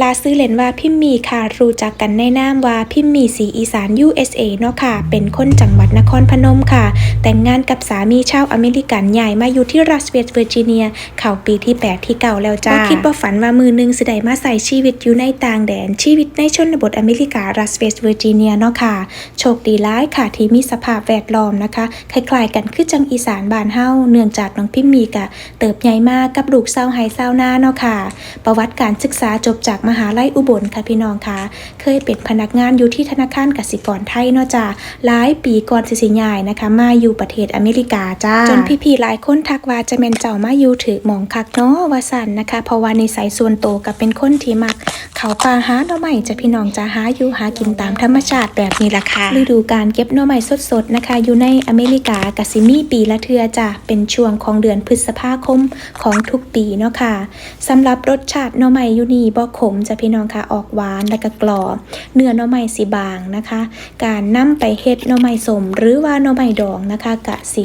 ลาซื้อเลนว่าพิมมีค่ะ รู้จักกันในนามว่าพิมมีสีอีสาน USA เนาะค่ะ เป็นคนจังหวัดนครพนมค่ะ แต่งงานกับสามีชาวอเมริกันใหญ่มาอยู่ที่รัสเวสเวอร์จิเนีย เข้าปีที่ 8 ที่เก่าแล้วจ้าคิดว่าฝันว่ามือหนึงสิได้มาใส่ชีวิตอยู่ในต่างแดน ชีวิตในชนบทอเมริการัสเวสเวอร์จิเนียเนาะค่ะ โชคดีร้ายค่ะที่มีสภาพแวดล้อมนะคะ คล้ายๆ กันคือจังอีสานบานเฮาเนื่องจากน้องพิมมีกะเติบใหญ่มากกับลูกเศร้าไฮเศร้าหน้าเนาะค่ะ ประวัติการศึกษาจบจากมหาลัยอุบลค่ะพี่น้องค่ะ เคยเป็นพนักงานอยู่ที่ธนาคารกสิกรไทยเนาะจ้าหลายปีก่อนสิสิยายนะคะ มาอยู่ประเทศอเมริกาจ้าจนพี่ๆหลายคนทักว่าจะแมนเจ้ามาอยู่ถือหมองคักเนาะว่าสันนะคะ เพราะว่าในสายส่วนโตกับเป็นคนที่มักเขาป่าหาหน่อไม้จะพี่น้องจะหาอยู่หากินตามธรรมชาติแบบนี้ละค่ะฤดูการเก็บหน่อไม้สดๆนะคะ อยู่ในอเมริกากสิมีปีละเทือจ้ะเป็นช่วงของเดือนพฤษภาคมของทุกปีเนาะค่ะสำหรับรสชาติหน่อไม้ยูนี่บ่ขมจะพี่น้องค่ะออกหวานและก็กรอบเนื้อหน่อไม้สีบางนะคะ การนำไปเฮ็ดหน่อไม้สมหรือว่าหน่อไม้ดองนะคะกะสิ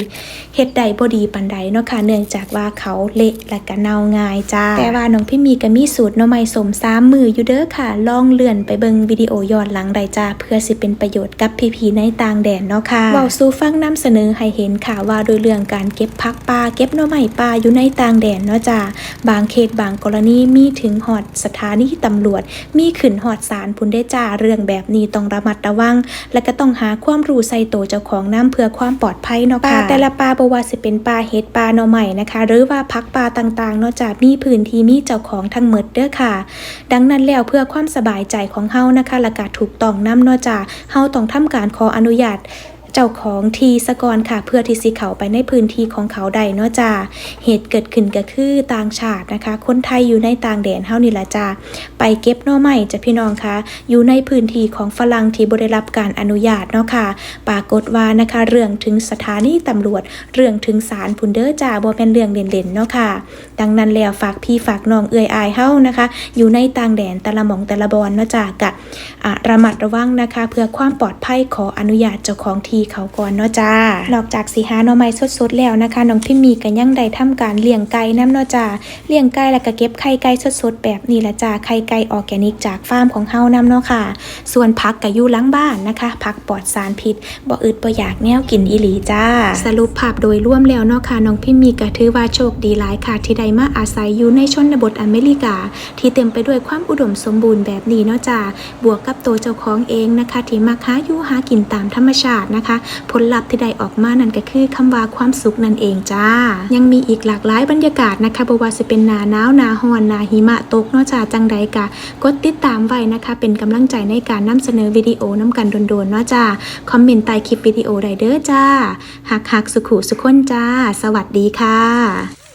เฮ็ดได้บ่ดีปานใดเนาะค่ะเนื่องจากว่าเขาเละและก็เน่าง่ายจ้าแต่ว่าน้องพี่มีก็มีสูตรหน่อไม้สมสามมืออยู่เด้อค่ะ ลองเลื่อนไปเบิ่งวิดีโอย้อนหลังได้จ้าเพื่อสิเป็นประโยชน์กับพี่ๆในต่างแดนเนาะค่ะเว้าสู่ฟังนำเสนอให้เห็นค่ะว่าโดยเรื่องการเก็บผักป่าเก็บหน่อไม้ป่าอยู่ในต่างแดนเนาะจ้าบางเขตบางกรณีมีถึงหอดสถานีตำรวจ มีขึ้นหอดศาลพุ่นได้จ้าเรื่องแบบนี้ต้องระมัดระวัง และก็ต้องหาความรู้ใส่ตัวเจ้าของน้ำเพื่อความปลอดภัยเนาะค่ะแต่ละปลาบ่ว่าสิเป็นปลาเห็ดปลาหน่อไม้นะคะ หรือว่าพักปลาต่างๆเนาะจ้ามีพื้นที่มีเจ้าของทั้งหมดเด้อค่ะ ดังนั้นแล้วเพื่อความสบายใจของเฮานะคะและก็ถูกต้องนำเนาะจ้าเฮาต้องทำการขออนุญาต เจ้าของทีสกอนค่ะเพื่อที่สิเขาไปในพื้นที่ของเขาได้เนาะจ้าเหตุเกิดขึ้นก็คือต่างชาตินะคะ คนไทยอยู่ในต่างแดนเฮานี่ละจ้าไปเก็บน่อไม้จ้ะพี่น้องคะอยู่ในพื้นที่ของฝรั่งที่บ่ได้รับการอนุญาตเนาะค่ะ ปรากฏว่านะคะเรื่องถึงสถานีตำรวจ เรื่องถึงศาลพุนเดอร์จ้าบ่แม่นเรื่องเล่นๆเนาะค่ะ ดังนั้นแล้วฝากพี่ฝากน้องเอื้อยอายเฮานะคะ อยู่ในต่างแดนแต่ละหม่องแต่ละบอนเนาะจ้ากะระมัดระวังนะคะ เพื่อความปลอดภัยขออนุญาตเจ้าของทีเขาก่อนเนาะจ้า นอกจากสีหาหน่อไม้สดๆแล้วนะคะน้องพิมมีก็ยังได้ทำการเลี้ยงไก่น้ำเนาะจ้าเลี้ยงไก่แล้วก็เก็บไข่ไก่สดๆแบบนี้ละจ้าไข่ไก่ออร์แกนิกจากฟาร์มของเฮานํเนาะค่ะ ส่วนผักก็อยู่หลังบ้านนะคะผักปลอดสารพิษบ่อึดบ่อยากแนวกินอีหลีจ้า สรุปภาพโดยรวมแล้วเนาะค่ะน้องพิมมีก็ถือว่าโชคดีหลายค่ะที่ได้มาอาศัยอยู่ในชนบทอเมริกา ที่เต็มไปด้วยความอุดมสมบูรณ์แบบนี้เนาะจ้าบวกกับตัวเจ้าของเองนะคะ ที่มักหาอยู่หากินตามธรรมชาตินะคะผลลัพธ์ที่ได้ออกมานั่นก็คือคำว่าความสุขนั่นเองจ้า ยังมีอีกหลากหลายบรรยากาศนะคะบ่ว่าจะเป็นหนาหนาวหนาฮ้อนหนาหิมะตกเนาะจ้าจังใดกะกดติดตามไว้นะคะ เป็นกำลังใจในการนำเสนอวิดีโอน้ำกันโดนๆเนาะจ้าคอมเมนต์ใต้คลิปวิดีโอได้เด้อจ้าหักหักสุขุสุขคนจ้า สวัสดีค่ะ